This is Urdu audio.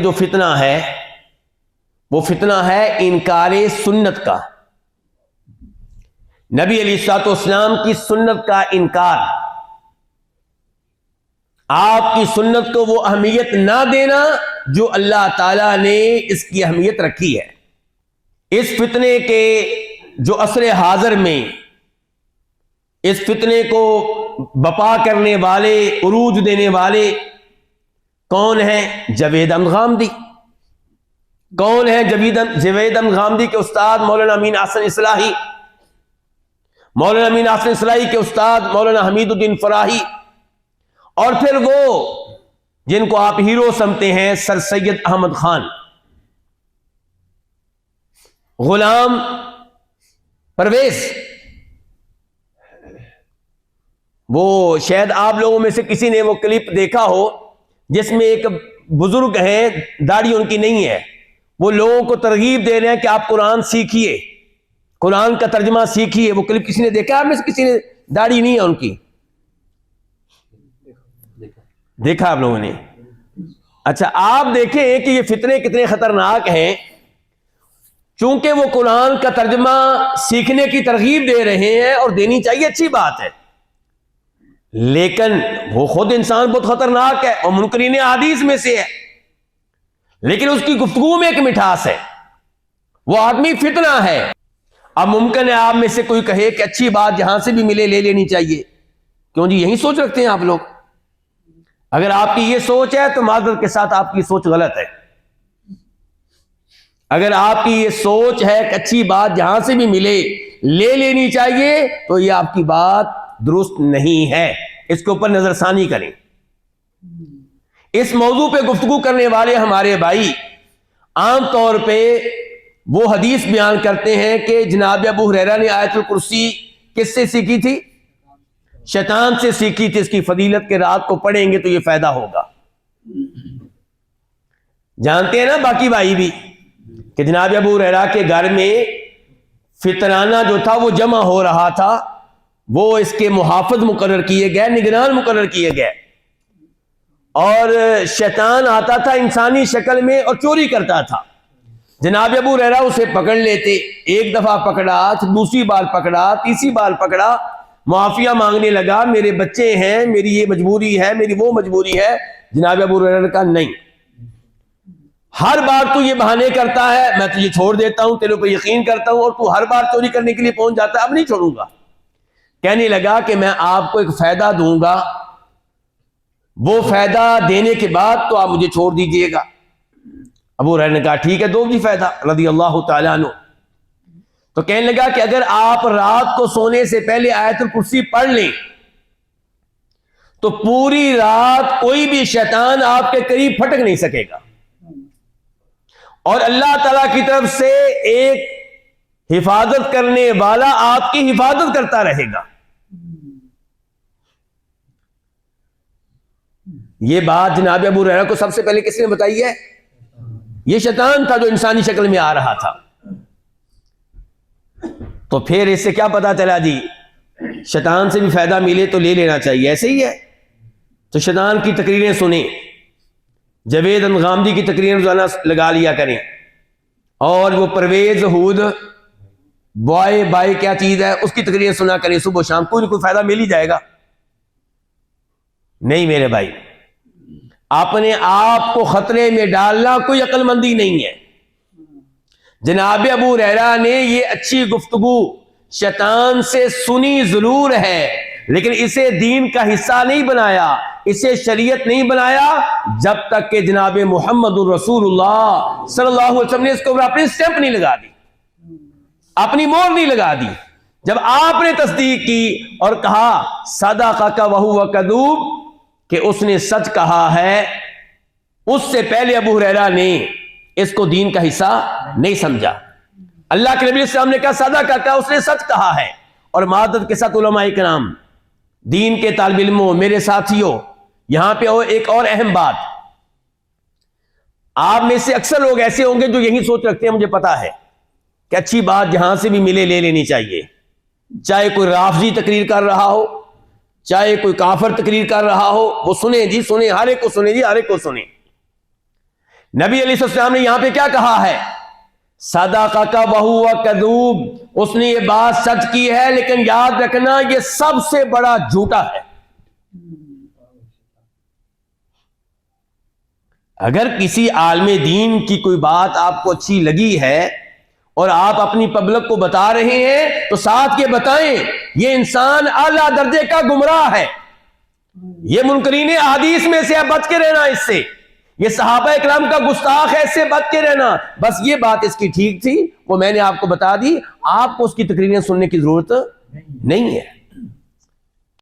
جو فتنہ ہے، وہ فتنہ ہے انکار سنت کا۔ نبی علی سات اسلام کی سنت کا انکار۔ آپ کی سنت کو وہ اہمیت نہ دینا جو اللہ تعالی نے اس کی اہمیت رکھی ہے۔ اس فتنے کے جو عصر حاضر میں، اس فتنے کو بپا کرنے والے، عروج دینے والے کون ہیں جوید غامدی؟ کون ہے جوید جوید غامدی کے استاد مولانا امین آسن اصلاحی؟ مولانا امین آسن اصلاحی کے استاد مولانا حمید الدین فراہی؟ اور پھر وہ جن کو آپ ہیرو سمتے ہیں، سر سید احمد خان۔ غلام پرویز۔ وہ شاید آپ لوگوں میں سے کسی نے وہ کلپ دیکھا ہو۔ جس میں ایک بزرگ ہیں داڑھی ان کی نہیں ہے۔ وہ لوگوں کو ترغیب دے رہے ہیں کہ آپ قرآن سیکھیے۔ قرآن کا ترجمہ سیکھیے۔ وہ کلپ کسی نے دیکھا؟ آپ میں سے کسی نے داڑھی نہیں ہے ان کی؟ دیکھا آپ لوگوں نے؟ اچھا آپ دیکھیں کہ یہ فتنے کتنے خطرناک ہیں۔ چونکہ وہ قرآن کا ترجمہ سیکھنے کی ترغیب دے رہے ہیں اور دینی چاہیے، اچھی بات ہے۔ لیکن وہ خود انسان بہت خطرناک ہے اور منکرین حدیث میں سے ہے۔ لیکن اس کی گفتگو میں ایک مٹھاس ہے۔ وہ آدمی فتنہ ہے۔ اب ممکن ہے آپ میں سے کوئی کہے کہ اچھی بات جہاں سے بھی ملے لے لینی چاہیے۔ کیوں جی یہی سوچ رکھتے ہیں آپ لوگ؟ اگر آپ کی یہ سوچ ہے تو معذرت کے ساتھ آپ کی سوچ غلط ہے۔ اگر آپ کی یہ سوچ ہے کہ اچھی بات جہاں سے بھی ملے لے لینی چاہیے تو یہ آپ کی بات درست نہیں ہے۔ اس کے اوپر نظر ثانی کریں۔ اس موضوع پہ گفتگو کرنے والے ہمارے بھائی، عام طور پہ وہ حدیث بیان کرتے ہیں کہ جناب ابو حریرہ نے آیت الکرسی کس سے سیکھی تھی؟ شیطان سے سیکھی تھی۔ اس کی فضیلت کے رات کو پڑھیں گے تو یہ فائدہ ہوگا۔ جانتے ہیں نا باقی بھائی بھی کہ جناب ابو حریرہ کے گھر میں فطرانہ جو تھا وہ جمع ہو رہا تھا۔ وہ اس کے محافظ مقرر کیے گئے، نگران مقرر کیے گئے۔ اور شیطان آتا تھا انسانی شکل میں اور چوری کرتا تھا۔ جناب ابو رہا اسے پکڑ لیتے، ایک دفعہ پکڑا، دوسری بار پکڑا، تیسری بار پکڑا۔ معافیا مانگنے لگا، میرے بچے ہیں، میری یہ مجبوری ہے، میری وہ مجبوری ہے۔ جناب ابو ریرا کا نہیں۔ ہر بار تو یہ بہانے کرتا ہے، میں تجھے چھوڑ دیتا ہوں، تیرے اوپر یقین کرتا ہوں اور تو ہر بار چوری کرنے کے لیے پہنچ جاتا ہے، اب نہیں چھوڑوں گا۔ کہنے لگا کہ میں آپ کو ایک فائدہ دوں گا۔ وہ فائدہ دینے کے بعد تو آپ مجھے چھوڑ دیجیے گا۔ ابو رہ نے کہا، ٹھیک ہے، دو بھی فائدہ۔ رضی اللہ تعالیٰ عنہ۔ تو کہنے لگا کہ اگر آپ رات کو سونے سے پہلے آیت الکرسی پڑھ لیں، تو پوری رات کوئی بھی شیطان آپ کے قریب پھٹک نہیں سکے گا۔ اور اللہ تعالی کی طرف سے ایک حفاظت کرنے والا آپ کی حفاظت کرتا رہے گا۔ یہ بات جناب ابو ریرا کو سب سے پہلے کس نے بتائی ہے؟ یہ شیطان تھا جو انسانی شکل میں آ رہا تھا۔ تو پھر اس سے کیا پتا چلا جی؟ شیطان سے بھی فائدہ ملے تو لے لینا چاہیے، ایسے ہی ہے۔ تو شیطان کی تقریریں سنیں۔ جوید انغامدی کی تقریریں روزانہ لگا لیا کریں۔ اور وہ پرویز ہود بوائے بائے کیا چیز ہے اس کی تقریریں سنا کریں صبح شام کوئی کوئی فائدہ مل ہی جائے گا نہیں میرے بھائی اپنے آپ کو خطرے میں ڈالنا کوئی عقل مندی نہیں ہے جناب ابو رحرا نے یہ اچھی گفتگو شیطان سے سنی ضرور ہے لیکن اسے دین کا حصہ نہیں بنایا اسے شریعت نہیں بنایا جب تک کہ جناب محمد الرسول اللہ صلی اللہ علیہ وسلم نے اس کو اپنی سٹیمپ نہیں لگا دی اپنی مور نہیں لگا دی۔ جب آپ نے تصدیق کی اور کہا سادا کا وہ کدوب کہ اس نے سچ کہا ہے، اس سے پہلے ابو حریرا نے اس کو دین کا حصہ نہیں سمجھا۔ اللہ کے نبی السلام نے کہا سادہ کہا اس نے سچ کہا ہے۔ اور معدت کے ساتھ علماء کرام، دین کے طالب علموں، میرے ساتھیوں، یہاں پہ ایک اور اہم بات۔ آپ میں سے اکثر لوگ ایسے ہوں گے جو یہی سوچ رکھتے ہیں، مجھے پتا ہے۔ کہ اچھی بات جہاں سے بھی ملے لے لینی چاہیے۔ چاہے کوئی رافضی تقریر کر رہا ہو، چاہے کوئی کافر تقریر کر رہا ہو، وہ سنیں جی سنیں، ہر ایک کو سنیں جی ہر ایک کو سنیں۔ نبی علیہ السلام نے یہاں پہ کیا کہا ہے؟ سادا کا بہو کدوب اس نے یہ بات سچ کی ہے، لیکن یاد رکھنا یہ سب سے بڑا جھوٹا ہے۔ اگر کسی عالم دین کی کوئی بات آپ کو اچھی لگی ہے اور آپ اپنی پبلک کو بتا رہے ہیں، تو ساتھ یہ بتائیں، یہ انسان اعلیٰ درجے کا گمراہ ہے۔ یہ منکرین حدیث میں سے بچ کے رہنا اس سے۔ یہ صحابہ اکرام کا گستاخ ہے، اس سے بچ کے رہنا۔ بس یہ بات اس کی ٹھیک تھی، وہ میں نے آپ کو بتا دی۔ آپ کو اس کی تقریریں سننے کی ضرورت نہیں ہے۔